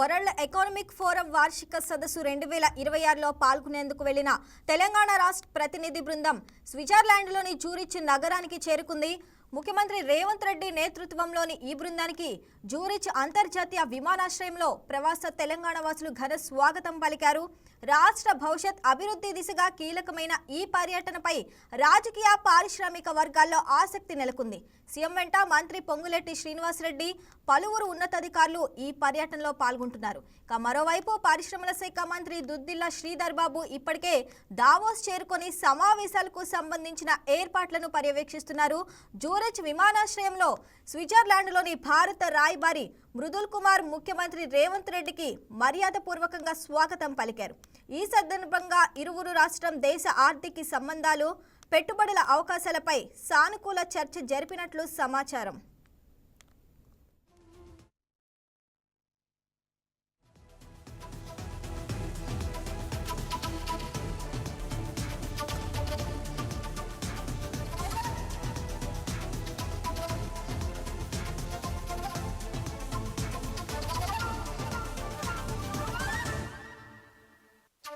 World economic forum వార్షిక సదస్సు రెండు వేల ఇరవై ఆరులో పాల్గొనేందుకు వెళ్ళిన తెలంగాణ రాష్ట్ర ప్రతినిధి బృందం స్విట్జర్లాండ్లోని జూరిచ్ నగరానికి చేరుకుంది. ముఖ్యమంత్రి రేవంత్ రెడ్డి నేతృత్వంలోని ఈ బృందానికి జూరిచ్ అంతర్జాతీయ విమానాశ్రయంలో ప్రవాస తెలంగాణ వాసులు ఘన స్వాగతం పలికారు. రాష్ట్ర భవిష్యత్ అభివృద్ధి దిశగా కీలకమైన ఈ పర్యటనపై రాజకీయ పారిశ్రామిక వర్గాల్లో ఆసక్తి నెలకొంది. సీఎం వెంట మంత్రి పొంగులెట్టి శ్రీనివాసరెడ్డి పలువురు ఉన్నతాధికారులు ఈ పర్యటనలో పాల్గొంటున్నారు. ఇక మరోవైపు పరిశ్రమల శాఖ మంత్రి దుద్దిల్ల శ్రీధర్ బాబు ఇప్పటికే దావోస్ చేరుకొని సమావేశాలకు సంబంధించిన ఏర్పాట్లను పర్యవేక్షిస్తున్నారు. సూరజ్ విమానాశ్రయంలో స్విట్జర్లాండ్లోని భారత రాయబారి మృదుల్ కుమార్ ముఖ్యమంత్రి రేవంత్ రెడ్డికి మర్యాదపూర్వకంగా స్వాగతం పలికారు. ఈ సందర్భంగా ఇరువురు రాష్ట్రం దేశ ఆర్థిక సంబంధాలు పెట్టుబడుల అవకాశాలపై సానుకూల చర్చ జరిపినట్లు సమాచారం.